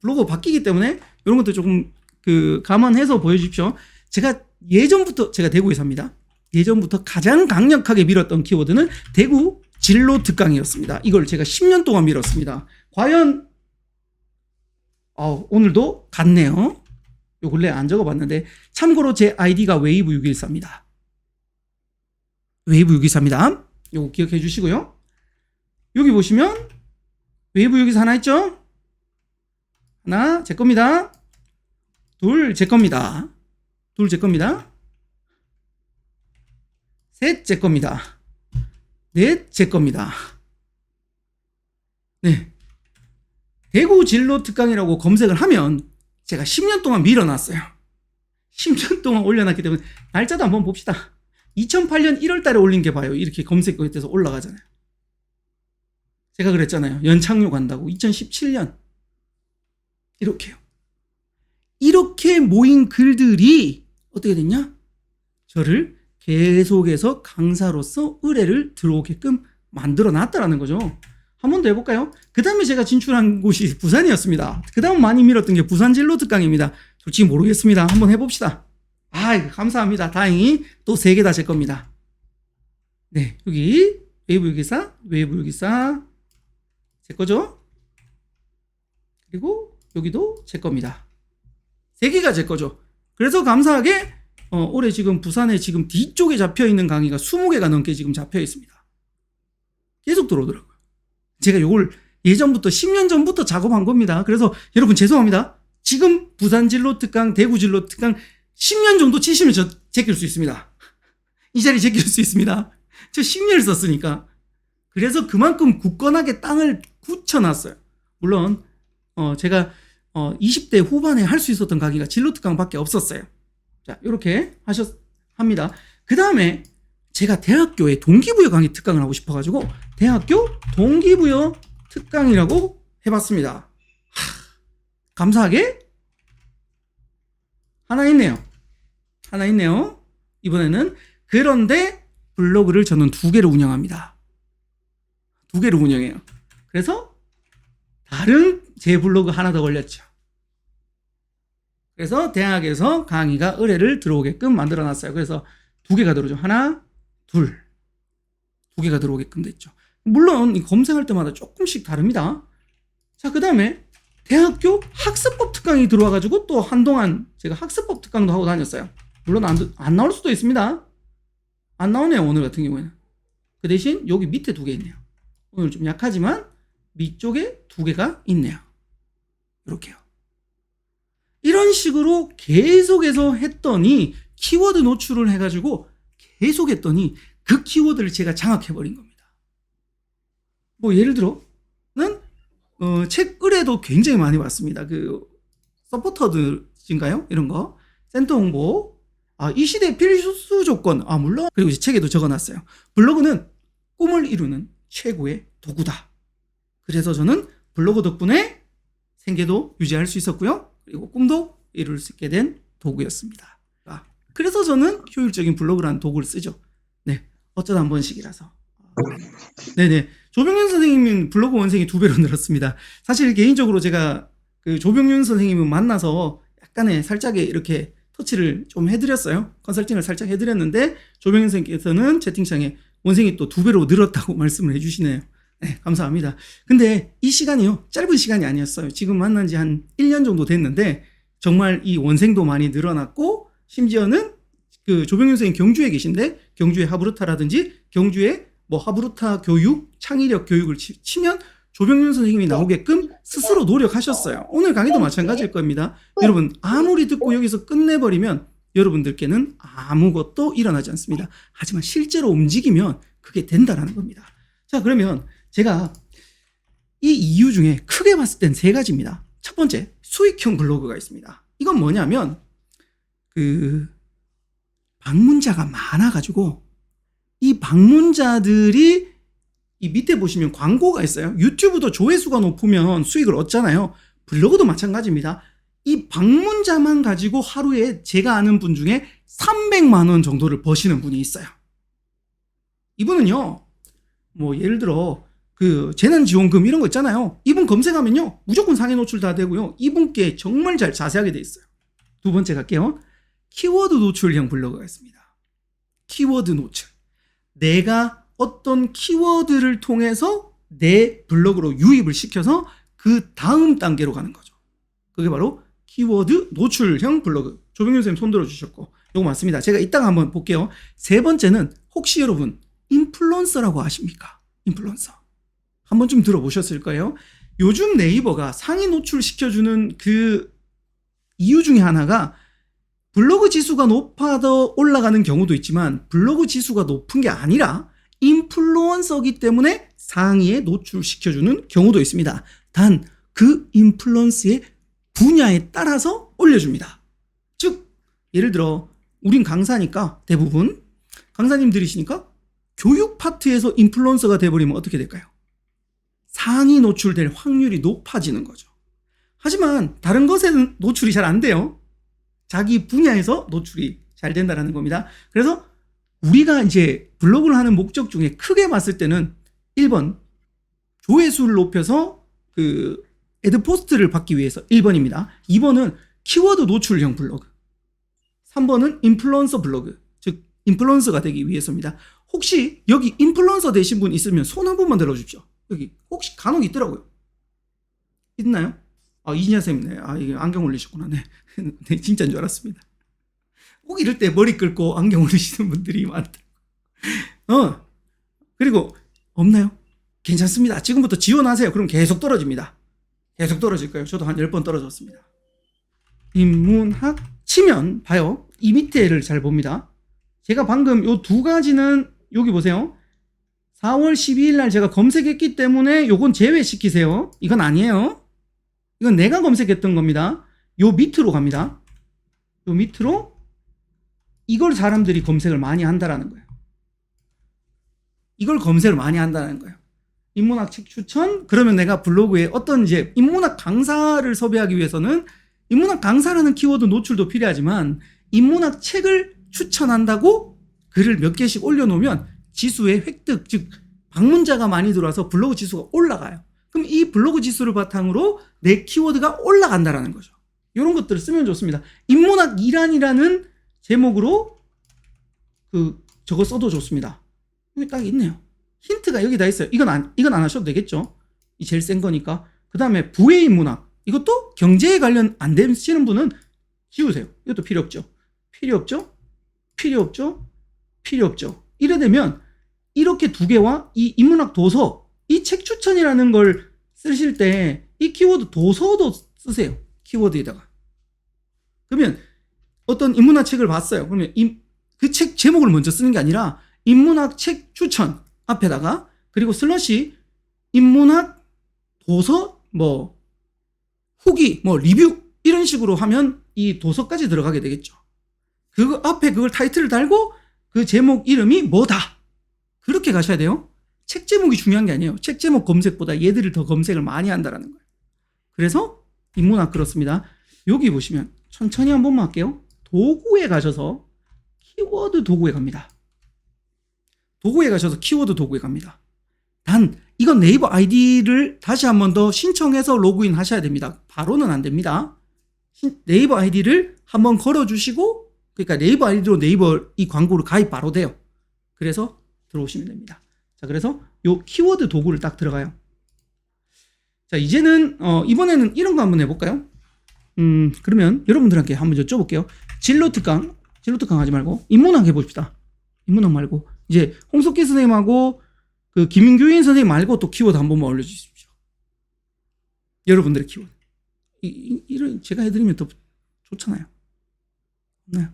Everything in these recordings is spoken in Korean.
블로그 바뀌기 때문에 이런 것도 조금 그 감안해서 보여주십시오. 제가 예전부터 제가 대구에 삽니다. 예전부터 가장 강력하게 밀었던 키워드는 대구 진로 특강이었습니다. 이걸 제가 10년 동안 밀었습니다. 과연 어, 오늘도 같네요. 요 근래 안 적어봤는데 참고로 제 아이디가 웨이브 614입니다. 웨이브 614입니다. 요거 기억해 주시고요. 여기 보시면 웨이브 614 하나 있죠? 하나 제 겁니다. 둘 제 겁니다. 둘 제 겁니다. 셋 제 겁니다. 넷 제 겁니다. 네. 대구 진로 특강이라고 검색을 하면 제가 10년 동안 밀어놨어요. 10년 동안 올려놨기 때문에 날짜도 한번 봅시다. 2008년 1월 달에 올린 게 봐요. 이렇게 검색어에 대해서 올라가잖아요. 제가 그랬잖아요. 연착륙 한다고. 2017년. 이렇게요. 이렇게 모인 글들이 어떻게 됐냐? 저를 계속해서 강사로서 의뢰를 들어오게끔 만들어 놨다라는 거죠. 한 번 더 해볼까요? 그 다음에 제가 진출한 곳이 부산이었습니다. 그 다음 많이 밀었던 게 부산 진로 특강입니다. 솔직히 모르겠습니다. 한번 해봅시다. 아, 감사합니다. 다행히 또 세 개 다 제 겁니다. 네, 여기 웨이브 유기사, 웨이브 유기사 제 거죠? 그리고 여기도 제 겁니다. 세 개가 제 거죠. 그래서 감사하게 어, 올해 지금 부산에 지금 뒤쪽에 잡혀 있는 강의가 20개가 넘게 지금 잡혀 있습니다. 계속 들어오더라고요. 제가 요걸 예전부터 10년 전부터 작업한 겁니다. 그래서 여러분 죄송합니다. 지금 부산 진로 특강, 대구 진로 특강 10년 정도 치시면 저 제낄 수 있습니다. 이 자리 제낄 수 있습니다. 저 10년을 썼으니까. 그래서 그만큼 굳건하게 땅을 굳혀놨어요. 물론 어, 제가 어, 20대 후반에 할 수 있었던 강의가 진로 특강밖에 없었어요. 자, 이렇게 하셨 합니다. 그 다음에 제가 대학교에 동기부여 강의 특강을 하고 싶어가지고 대학교 동기부여 특강이라고 해봤습니다. 하, 감사하게 하나 있네요. 하나 있네요. 이번에는 그런데 블로그를 저는 두 개를 운영합니다. 두 개를 운영해요. 그래서 다른 제 블로그 하나 더 걸렸죠. 그래서 대학에서 강의가 의뢰를 들어오게끔 만들어 놨어요. 그래서 두 개가 들어오죠. 하나, 둘. 두 개가 들어오게끔 됐죠. 물론 이 검색할 때마다 조금씩 다릅니다. 자, 그 다음에 대학교 학습법 특강이 들어와가지고 또 한동안 제가 학습법 특강도 하고 다녔어요. 물론 안, 안 나올 수도 있습니다. 안 나오네요, 오늘 같은 경우에는. 그 대신 여기 밑에 두 개 있네요. 오늘 좀 약하지만 밑쪽에 두 개가 있네요. 이렇게요. 이런 식으로 계속해서 했더니 키워드 노출을 해가지고 계속 했더니 그 키워드를 제가 장악해버린 겁니다. 뭐 예를 들어는 어, 책 의뢰도 굉장히 많이 왔습니다. 그 서포터들인가요? 이런 거 센터 홍보 아, 이 시대 필수 조건 아 물론 그리고 이제 책에도 적어놨어요. 블로그는 꿈을 이루는 최고의 도구다. 그래서 저는 블로그 덕분에 생계도 유지할 수 있었고요. 그리고 꿈도 이룰 수 있게 된 도구였습니다. 아, 그래서 저는 효율적인 블로그라는 도구를 쓰죠. 네, 어쩌다 한 번씩이라서. 네네. 조병윤 선생님은 블로그 원생이 두 배로 늘었습니다. 사실 개인적으로 제가 그 조병윤 선생님을 만나서 약간의 살짝의 이렇게 터치를 좀 해드렸어요. 컨설팅을 살짝 해드렸는데 조병윤 선생님께서는 채팅창에 원생이 또 두 배로 늘었다고 말씀을 해주시네요. 네, 감사합니다. 근데 이 시간이요. 짧은 시간이 아니었어요. 지금 만난 지 한 1년 정도 됐는데 정말 이 원생도 많이 늘어났고 심지어는 그 조병윤 선생님 경주에 계신데 경주의 하브루타라든지 경주의 뭐 하브루타 교육, 창의력 교육을 치, 치면 조병윤 선생님이 나오게끔 스스로 노력하셨어요. 오늘 강의도 마찬가지일 겁니다. 여러분 아무리 듣고 여기서 끝내버리면 여러분들께는 아무것도 일어나지 않습니다. 하지만 실제로 움직이면 그게 된다라는 겁니다. 자 그러면 제가 이 이유 중에 크게 봤을 땐 세 가지입니다. 첫 번째 수익형 블로그가 있습니다. 이건 뭐냐면 그 방문자가 많아가지고 이 방문자들이 이 밑에 보시면 광고가 있어요. 유튜브도 조회수가 높으면 수익을 얻잖아요. 블로그도 마찬가지입니다. 이 방문자만 가지고 하루에 제가 아는 분 중에 300만 원 정도를 버시는 분이 있어요. 이분은요, 뭐 예를 들어 그 재난지원금 이런 거 있잖아요. 이분 검색하면요. 무조건 상해 노출 다 되고요. 이분께 정말 잘 자세하게 돼 있어요. 두 번째 갈게요. 키워드 노출형 블로그가 있습니다. 키워드 노출. 내가 어떤 키워드를 통해서 내 블로그로 유입을 시켜서 그 다음 단계로 가는 거죠. 그게 바로 키워드 노출형 블로그. 조병윤 선생님 손 들어주셨고, 이거 맞습니다. 제가 이따가 한번 볼게요. 세 번째는 혹시 여러분 인플루언서라고 아십니까? 인플루언서. 한번 좀 들어보셨을 거예요. 요즘 네이버가 상위 노출 시켜주는 그 이유 중에 하나가 블로그 지수가 높아더 올라가는 경우도 있지만 블로그 지수가 높은 게 아니라 인플루언서기 때문에 상위에 노출시켜주는 경우도 있습니다. 단 그 인플루언스의 분야에 따라서 올려줍니다. 즉 예를 들어 우린 강사니까 대부분 강사님들이시니까 교육 파트에서 인플루언서가 돼버리면 어떻게 될까요? 상위 노출될 확률이 높아지는 거죠. 하지만 다른 것에는 노출이 잘 안 돼요. 자기 분야에서 노출이 잘 된다라는 겁니다. 그래서 우리가 이제 블로그를 하는 목적 중에 크게 봤을 때는 1번 조회수를 높여서 그 애드 포스트를 받기 위해서 1번입니다. 2번은 키워드 노출형 블로그. 3번은 인플루언서 블로그. 즉 인플루언서가 되기 위해서입니다. 혹시 여기 인플루언서 되신 분 있으면 손 한 번만 들어 주십시오. 여기 혹시 간혹 있더라고요. 있나요? 아 이진아 쌤, 네. 아 이게 안경 올리셨구나. 네, 네 진짜인 줄 알았습니다. 꼭 이럴 때 머리 끌고 안경 올리시는 분들이 많다. 어 그리고 없나요? 괜찮습니다. 지금부터 지원하세요. 그럼 계속 떨어집니다. 계속 떨어질 거예요. 저도 한 10번 떨어졌습니다. 인문학 치면 봐요. 이 밑에를 잘 봅니다. 제가 방금 요 두 가지는 여기 보세요. 4월 12일 날 제가 검색했기 때문에 요건 제외시키세요. 이건 아니에요. 이건 내가 검색했던 겁니다. 요 밑으로 갑니다. 요 밑으로 이걸 사람들이 검색을 많이 한다라는 거예요. 이걸 검색을 많이 한다는 거예요. 인문학 책 추천? 그러면 내가 블로그에 어떤 이제 인문학 강사를 섭외하기 위해서는 인문학 강사라는 키워드 노출도 필요하지만 인문학 책을 추천한다고 글을 몇 개씩 올려놓으면 지수의 획득, 즉 방문자가 많이 들어와서 블로그 지수가 올라가요. 그럼 이 블로그 지수를 바탕으로 내 키워드가 올라간다라는 거죠. 이런 것들을 쓰면 좋습니다. 인문학 이란이라는 제목으로 그 저거 써도 좋습니다. 여기 딱 있네요. 힌트가 여기 다 있어요. 이건 안, 이건 안 하셔도 되겠죠. 이 제일 센 거니까. 그 다음에 부의 인문학. 이것도 경제에 관련 안 되시는 분은 지우세요. 이것도 필요 없죠. 필요 없죠. 필요 없죠. 필요 없죠. 이래 되면 이렇게 두 개와 이 인문학 도서, 이 책 추천이라는 걸 쓰실 때 이 키워드 도서도 쓰세요. 키워드에다가. 그러면 어떤 인문학 책을 봤어요. 그러면 그 책 제목을 먼저 쓰는 게 아니라 인문학 책 추천 앞에다가 그리고 슬러시 인문학 도서 뭐 후기 뭐 리뷰 이런 식으로 하면 이 도서까지 들어가게 되겠죠. 그 앞에 그걸 타이틀을 달고 그 제목 이름이 뭐다. 그렇게 가셔야 돼요. 책 제목이 중요한 게 아니에요. 책 제목 검색보다 얘들을 더 검색을 많이 한다라는 거예요. 그래서 인문학 그렇습니다. 여기 보시면 천천히 한 번만 할게요. 도구에 가셔서 키워드 도구에 갑니다. 도구에 가셔서 키워드 도구에 갑니다. 단 이건 네이버 아이디를 다시 한 번 더 신청해서 로그인 하셔야 됩니다. 바로는 안 됩니다. 네이버 아이디를 한번 걸어주시고 그러니까 네이버 아이디로 네이버 이 광고를 가입 바로 돼요. 그래서 들어오시면 됩니다. 자 그래서 요 키워드 도구를 딱 들어가요. 자 이제는 어, 이번에는 이런 거 한번 해볼까요? 음 그러면 여러분들한테 한번 여쭤볼게요. 진로 특강 진로 특강 하지 말고 인문학 해봅시다. 인문학 말고 이제 홍석기 선생님하고 그 김인규인 선생님 말고 또 키워드 한 번만 올려주십시오. 여러분들의 키워드. 이, 이, 이런 제가 해드리면 더 좋잖아요. 네.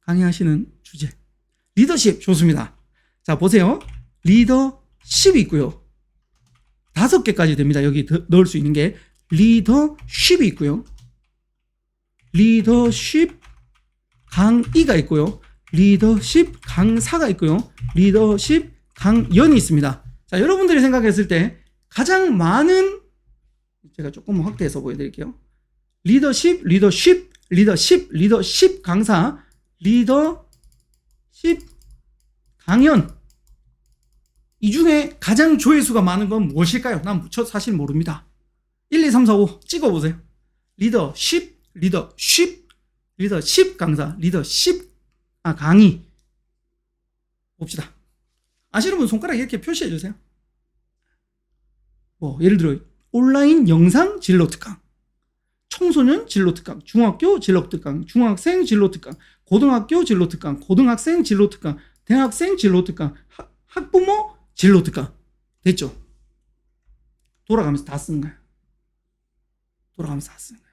강의하시는 주제. 리더십 좋습니다. 자 보세요. 리더십이 있고요. 다섯 개까지 됩니다. 여기 넣을 수 있는 게 리더십이 있고요. 리더십 강의가 있고요. 리더십 강사가 있고요. 리더십 강연이 있습니다. 자, 여러분들이 생각했을 때 가장 많은 제가 조금 확대해서 보여드릴게요. 리더십, 리더십, 리더십, 리더십 강사, 리더십 강연. 이 중에 가장 조회수가 많은 건 무엇일까요? 난저 사실 모릅니다. 1, 2, 3, 4, 5 찍어보세요. 리더십, 리더십, 리더십 강사, 리더십, 아, 강의. 봅시다. 아시는 분 손가락 이렇게 표시해 주세요. 뭐, 예를 들어, 온라인 영상 진로 특강, 청소년 진로 특강, 중학교 진로 특강, 중학생 진로 특강, 고등학교 진로 특강, 고등학생 진로 특강, 대학생 진로 특강, 학- 학부모 진로 특강. 됐죠? 돌아가면서 다 쓰는 거야. 돌아가면서 다 쓰는 거야.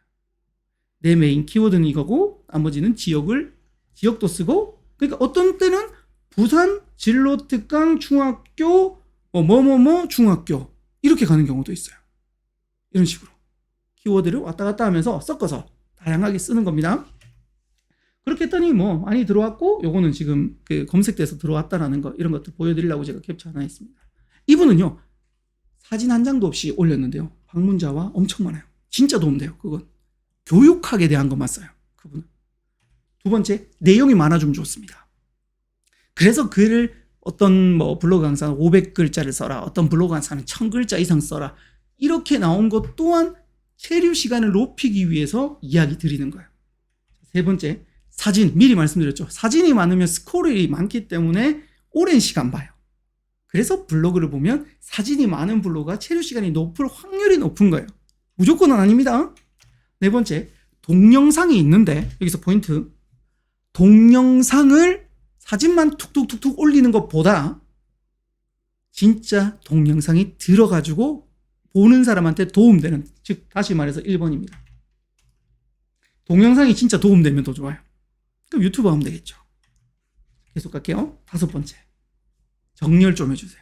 내 메인 키워드는 이거고, 나머지는 지역을, 지역도 쓰고, 그러니까 어떤 때는 부산 진로 특강 중학교, 뭐, 뭐뭐뭐 중학교. 이렇게 가는 경우도 있어요. 이런 식으로. 키워드를 왔다 갔다 하면서 섞어서 다양하게 쓰는 겁니다. 했더니 뭐 많이 들어왔고 요거는 지금 그 검색돼서 들어왔다라는 거 이런 것들 보여드리려고 제가 캡처 하나 했습니다. 이분은요 사진 한 장도 없이 올렸는데요 방문자와 엄청 많아요. 진짜 도움돼요 그건 교육학에 대한 것만 써요 그분은. 두 번째 내용이 많아지면 좋습니다. 그래서 글을 어떤 뭐 블로그 강사는 500글자를 써라 어떤 블로그 강사는 1000글자 이상 써라 이렇게 나온 것 또한 체류 시간을 높이기 위해서 이야기 드리는 거예요. 세 번째, 사진. 미리 말씀드렸죠. 사진이 많으면 스코어이 많기 때문에 오랜 시간 봐요. 그래서 블로그를 보면 사진이 많은 블로그가 체류 시간이 높을 확률이 높은 거예요. 무조건은 아닙니다. 네 번째, 동영상이 있는데, 여기서 포인트. 동영상을 사진만 툭툭툭툭 올리는 것보다 진짜 동영상이 들어가지고 보는 사람한테 도움되는 즉 다시 말해서 1번입니다. 동영상이 진짜 도움되면 더 좋아요. 그럼 유튜브 하면 되겠죠. 계속 갈게요. 다섯 번째. 정렬 좀 해주세요.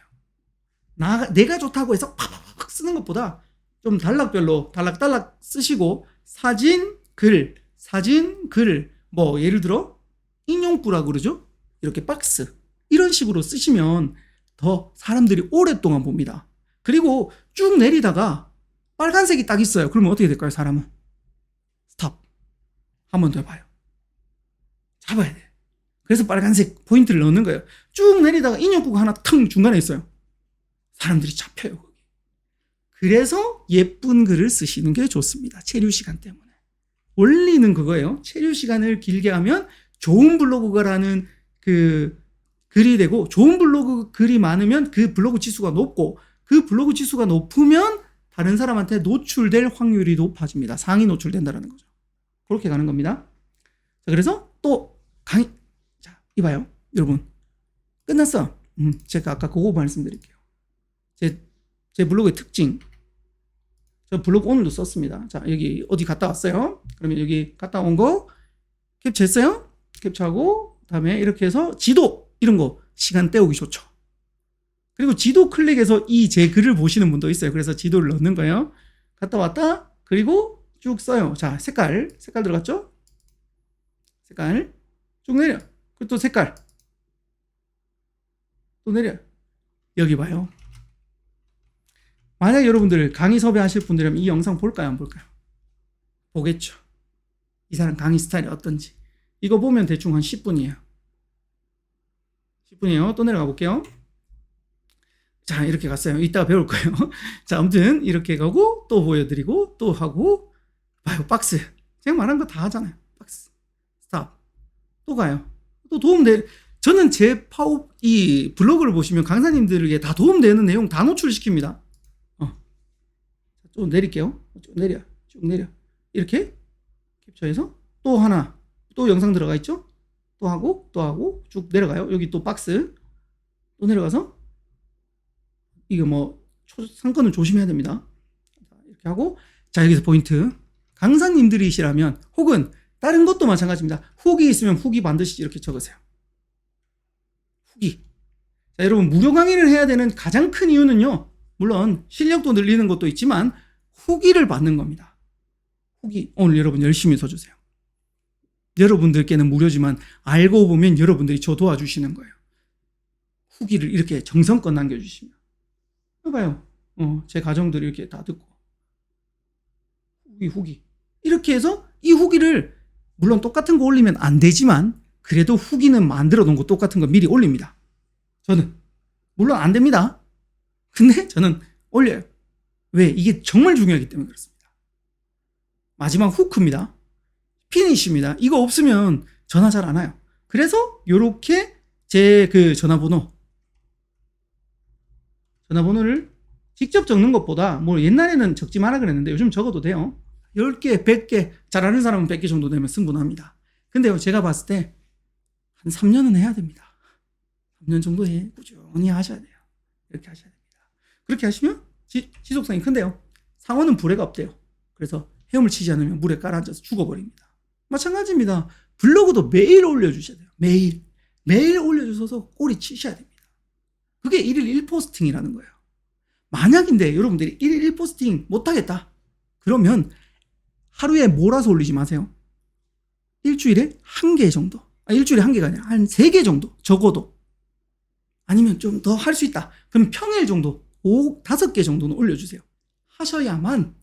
나, 내가 좋다고 해서 팍팍팍 쓰는 것보다 좀 단락별로 단락단락 쓰시고 사진, 글, 사진, 글, 뭐 예를 들어 인용구라고 그러죠? 이렇게 박스 이런 식으로 쓰시면 더 사람들이 오랫동안 봅니다. 그리고 쭉 내리다가 빨간색이 딱 있어요. 그러면 어떻게 될까요, 사람은? 스탑. 한 번 더 해봐요. 잡아야 돼. 그래서 빨간색 포인트를 넣는 거예요. 쭉 내리다가 인형구가 하나 腾중간에 있어요. 사람들이 잡혀요, 거기. 그래서 예쁜 글을 쓰시는 게 좋습니다. 체류 시간 때문에. 원리는 그거예요. 체류 시간을 길게 하면 좋은 블로그가라는 그 글이 되고 좋은 블로그 글이 많으면 그 블로그 지수가 높고 그 블로그 지수가 높으면 다른 사람한테 노출될 확률이 높아집니다. 상위 노출된다라는 거죠. 그렇게 가는 겁니다. 자, 그래서 또 강의 자, 이봐요. 여러분. 끝났어. 음, 제가 아까 그거 말씀드릴게요. 제, 제 블로그의 특징. 저 블로그 오늘도 썼습니다. 자, 여기 어디 갔다 왔어요? 그러면 여기 갔다 온 거 캡처했어요? 캡처하고 그다음에 이렇게 해서 지도 이런 거 시간 때우기 좋죠. 그리고 지도 클릭해서 이 제 글을 보시는 분도 있어요. 그래서 지도를 넣는 거예요. 갔다 왔다. 그리고 쭉 써요. 자, 색깔. 색깔 들어갔죠? 색깔. 쭉 내려. 그리고 또 색깔. 또 내려. 여기 봐요. 만약 여러분들 강의 섭외하실 분들이라면 이 영상 볼까요? 안 볼까요? 보겠죠. 이 사람 강의 스타일이 어떤지. 이거 보면 대충 한 10분이에요. 10분이에요. 또 내려가 볼게요. 자, 이렇게 갔어요. 이따가 배울 거예요. 자, 아무튼 이렇게 가고 또 보여드리고 또 하고 봐요. 박스. 제가 말한 거 다 하잖아요. 박스. 스탑. 또 가요. 또 도움돼. 저는 제 파업 이 블로그를 보시면 강사님들에게 다 도움되는 내용 다 노출시킵니다. 어. 좀 내릴게요. 쭉 내려. 쭉 내려. 이렇게 캡처해서 또 하나 또 영상 들어가 있죠? 또 하고 또 하고 쭉 내려가요. 여기 또 박스. 또 내려가서 이거 뭐 초- 상권을 조심해야 됩니다. 자, 이렇게 하고 자 여기서 포인트 강사님들이시라면 혹은 다른 것도 마찬가지입니다. 후기 있으면 후기 반드시 이렇게 적으세요. 후기. 자 여러분 무료 강의를 해야 되는 가장 큰 이유는요. 물론 실력도 늘리는 것도 있지만 후기를 받는 겁니다. 후기 오늘 여러분 열심히 써주세요. 여러분들께는 무료지만 알고 보면 여러분들이 저 도와주시는 거예요. 후기를 이렇게 정성껏 남겨주시면. 해봐요. 어, 제 가정들이 이렇게 다 듣고. 후기, 후기. 이렇게 해서 이 후기를, 물론 똑같은 거 올리면 안 되지만, 그래도 후기는 만들어 놓은 거 똑같은 거 미리 올립니다. 저는. 물론 안 됩니다. 근데 저는 올려요. 왜? 이게 정말 중요하기 때문에 그렇습니다. 마지막 후크입니다. 피니쉬입니다. 이거 없으면 전화 잘 안 와요. 그래서 요렇게 제 그 전화번호 전화번호를 직접 적는 것보다 뭐 옛날에는 적지 마라 그랬는데 요즘 적어도 돼요. 10개, 100개, 잘하는 사람은 100개 정도 되면 승분합니다. 근데요, 제가 봤을 때 한 3년은 해야 됩니다. 3년 정도 해 꾸준히 하셔야 돼요. 이렇게 하셔야 됩니다. 그렇게 하시면 지, 지속성이 큰데요. 상어는 불에가 없대요. 그래서 헤엄을 치지 않으면 물에 깔아앉아서 죽어버립니다. 마찬가지입니다. 블로그도 매일 올려주셔야 돼요. 매일. 매일 올려주셔서 꼬리 치셔야 됩니다. 그게 1일 1포스팅이라는 거예요. 만약인데 여러분들이 1일 1포스팅 못하겠다. 그러면 하루에 몰아서 올리지 마세요. 일주일에 한 개 정도. 아, 일주일에 한 개가 아니라 한 세 개 정도. 적어도. 아니면 좀 더 할 수 있다. 그럼 평일 정도, 오, 다섯 개 정도는 올려주세요. 하셔야만,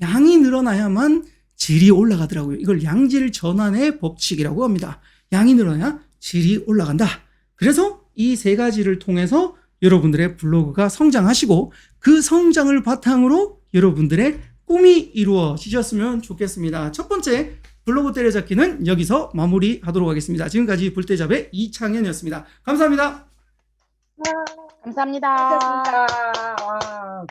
양이 늘어나야만 질이 올라가더라고요. 이걸 양질 전환의 법칙이라고 합니다. 양이 늘어나야 질이 올라간다. 그래서 이 세 가지를 통해서 여러분들의 블로그가 성장하시고 그 성장을 바탕으로 여러분들의 꿈이 이루어지셨으면 좋겠습니다. 첫 번째 블로그 때려잡기는 여기서 마무리하도록 하겠습니다. 지금까지 불때잡의 이창현이었습니다. 감사합니다. 감사합니다. 감사합니다. 와.